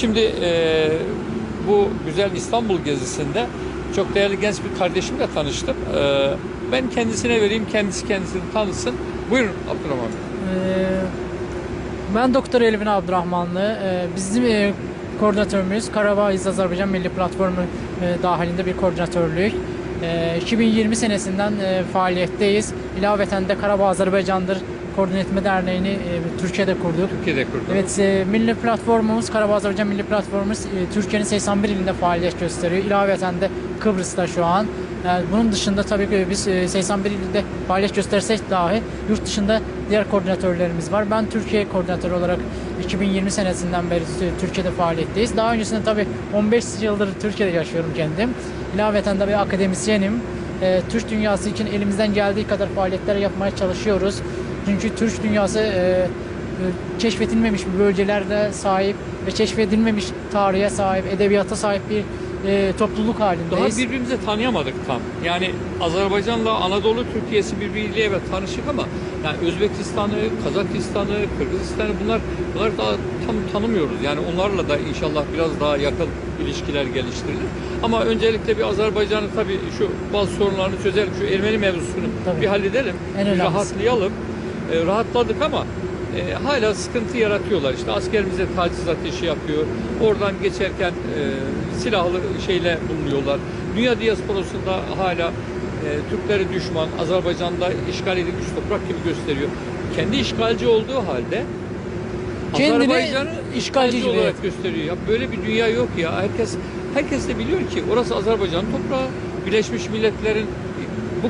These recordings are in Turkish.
Şimdi e, bu güzel İstanbul gezisinde çok değerli genç bir kardeşimle tanıştım. E, ben kendisine vereyim, kendisi kendisini tanısın. Buyurun Abdurrahman Bey. Ee, Ben Doktor Elvin Abdurrahmanlı. Ee, Bizim e, koordinatörümüz Karabağ İz Azerbaycan Milli Platformu e, dahilinde bir koordinatörlük. Ee, 2020 senesinden e, faaliyetteyiz. İlaveten de Karabağ Azerbaycan'dır Koordine Etme Derneği'ni e, Türkiye'de kurduk. Türkiye'de kurdu. Evet, e, milli platformumuz, Karabağ Azerbaycan Milli Platformumuz e, Türkiye'nin 81 ilinde faaliyet gösteriyor. İlaveten de Kıbrıs'ta şu an. Yani bunun dışında tabii ki biz e, 81 ilde faaliyet göstersek dahi yurt dışında diğer koordinatörlerimiz var. Ben Türkiye koordinatörü olarak 2020 senesinden beri e, Türkiye'de faaliyetteyiz. Daha öncesinde tabii 15 yıldır Türkiye'de yaşıyorum kendim. İlaveten de bir akademisyenim. E, Türk dünyası için elimizden geldiği kadar faaliyetler yapmaya çalışıyoruz. Çünkü Türk dünyası e, e, keşfedilmemiş bir bölgelerde sahip ve keşfedilmemiş tarihe sahip, edebiyata sahip bir e, topluluk Daha halindeyiz. birbirimizi tanıyamadık tam. Yani Azerbaycan'la Anadolu Türkiye'si birbiriyle evet tanışık ama yani Özbekistan'ı, Kazakistan'ı, Kırgızistan'ı bunlar bunlar daha tam tanımıyoruz. Yani onlarla da inşallah biraz daha yakın ilişkiler geliştirilir. Ama öncelikle bir Azerbaycan'ı tabii şu bazı sorunlarını çözelim. Şu Ermeni mevzusunu Tabii. bir halledelim. En bir önemlisi. rahatlayalım. E, rahatladık ama e, hala sıkıntı yaratıyorlar. İşte askerimize taciz ateşi yapıyor. Oradan geçerken e, silahlı şeyle bulunuyorlar. Dünya diasporasında hala e, Türkleri düşman, Azerbaycan'da işgal edilmiş toprak gibi gösteriyor. Kendi işgalci olduğu halde Kendini Azerbaycan'ı işgalci olarak evet. gösteriyor. Ya böyle bir dünya yok ya. Herkes herkes de biliyor ki orası Azerbaycan toprağı. Birleşmiş Milletler'in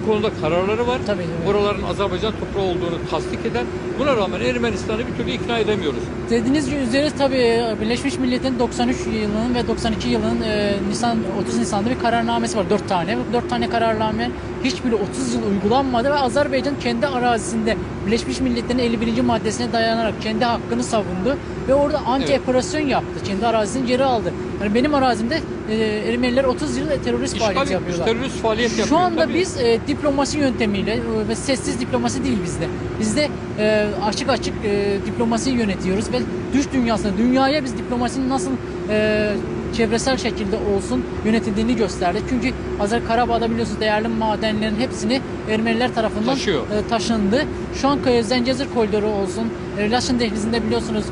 bu konuda kararları var. Tabii, evet. Buraların Azerbaycan toprağı olduğunu tasdik eden. Buna rağmen Ermenistan'ı bir türlü ikna edemiyoruz. Dediğiniz üzere tabii Birleşmiş Milletler'in 93 yılının ve 92 yılının e, Nisan 30 Nisan'da bir kararnamesi var. 4 tane. Bu 4 tane kararname hiçbiri 30 yıl uygulanmadı ve Azerbaycan kendi arazisinde Birleşmiş Milletler'in 51. maddesine dayanarak kendi hakkını savundu ve orada anti Evet. operasyon yaptı. Kendi arazisini geri aldı. Yani benim arazimde e, Ermeniler 30 yıl terörist İşgal faaliyeti etmiş, yapıyorlar. terörist faaliyet yapıyor. Şu anda tabii. biz e, diplomasi yöntemiyle e, ve sessiz diplomasi değil bizde. Bizde e, açık açık e, diplomasi yönetiyoruz ve dış dünyasına, dünyaya biz diplomasinin nasıl e, çevresel şekilde olsun yönetildiğini gösterdik. Çünkü Azer Karabağ'da biliyorsunuz değerli madenlerin hepsini Ermeniler tarafından Taşıyor. e, taşındı. Şu an Zencezir koridoru olsun. E, Laşın Dehlizi'nde biliyorsunuz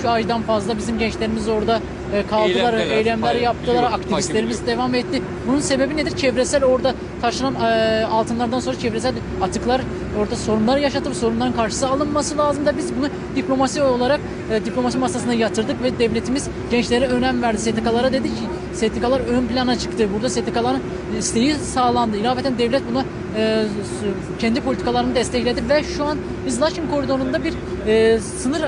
3 aydan fazla bizim gençlerimiz orada e, kaldılar, eylemler Hayır, yaptılar, biliyorum, aktivistlerimiz devam etti. Bunun sebebi nedir? Çevresel orada taşınan e, altınlardan sonra çevresel atıklar orada sorunlar yaşatıp sorunların karşısı alınması lazım da biz bunu diplomasi olarak e, diplomasi masasına yatırdık ve devletimiz gençlere önem verdi. STK'lara dedi ki STK'lar ön plana çıktı. Burada STK'ların isteği sağlandı. İlaveten devlet buna e, kendi politikalarını destekledi ve şu an biz Laşin koridorunda bir e, sınır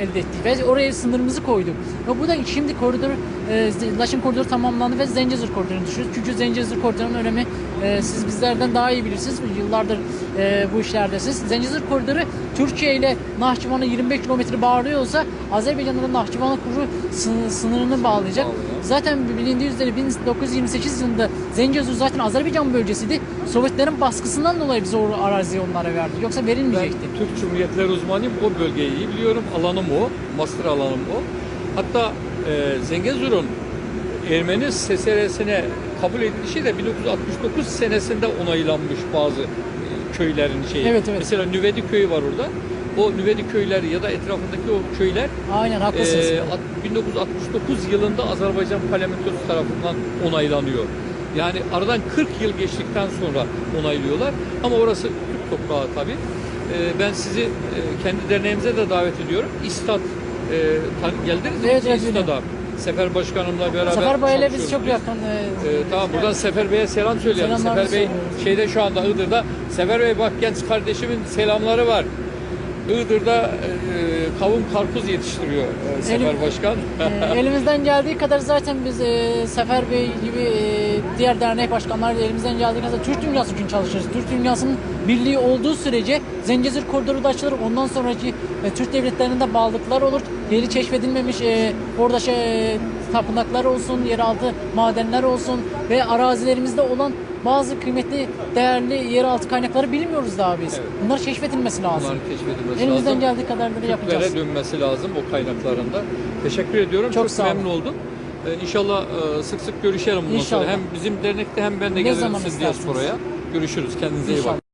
elde ettik ve oraya sınırımızı koyduk. Ve bu da şimdi koridor e, Laşin koridoru tamamlandı ve Zencezur koridorunu düşüyoruz. Çünkü Zencezur koridorunun önemi e, siz bizlerden daha iyi bilirsiniz. Yıllardır e, bu işlerdesiniz. Zencezur koridoru Türkiye ile Nahçıvan'a 25 kilometre bağlıyorsa Azerbaycan'da da Nahçıvan'a kuru sın- sınırını bağlayacak. Zaten bilindiği üzere 1928 yılında Zencezur zaten Azerbaycan bölgesiydi. Sovyetlerin baskısından dolayı biz o araziyi onlara verdik. Yoksa Ben verilmeyecekti. Türk Cumhuriyetleri uzmanıyım. O bölgeyi iyi biliyorum. Alanım o. Master alanım o. Hatta e, Zengezur'un Ermeni SSR'sine kabul edilişi de 1969 senesinde onaylanmış bazı e, köylerin şeyi. Evet, evet. Mesela Nüvedi köyü var orada. O Nüvedi köyleri ya da etrafındaki o köyler Aynen haklısınız. e, at- 1969 yılında Azerbaycan parlamentosu tarafından onaylanıyor. Yani aradan 40 yıl geçtikten sonra onaylıyorlar. Ama orası Türk toprağı tabii. E, ben sizi e, kendi derneğimize de davet ediyorum. İstat e, geldiniz mi Evet, İstat'a? Sefer Başkanımla beraber Sefer Bey'le biz çok yakın. e, ee, tamam buradan Sefer Bey'e selam söyleyelim. Selamlar Sefer Bey söylüyoruz. şeyde şu anda Iğdır'da. Sefer Bey bak genç kardeşimin selamları var. Iğdır'da e, kavun karpuz yetiştiriyor e, Sefer Elim- Başkan. e, elimizden geldiği kadar zaten biz e, Sefer Bey gibi e, diğer dernek başkanları da elimizden geldiği kadar Türk dünyası için çalışırız. Türk dünyasının birliği olduğu sürece Zencezir koridoru da açılır. Ondan sonraki e, Türk devletlerinde bağlılıklar olur. Yeri keşfedilmemiş e, orada şey e, tapınaklar olsun, yeraltı madenler olsun ve arazilerimizde olan bazı kıymetli, değerli yeraltı kaynakları bilmiyoruz daha biz. Evet. Bunlar keşfedilmesi lazım. Bunların keşfedilmesi Elimizden lazım. geldiği kadarını yapacağız. Türklere dönmesi lazım o kaynaklarında. Teşekkür ediyorum. Çok Çok, memnun oldum. Ee, inşallah e, sık sık görüşelim bundan sonra. İnşallah. Hem bizim dernekte hem ben de Ne gelirim zaman siz isterseniz. diasporaya. Görüşürüz. Kendinize iyi İnşallah. bakın.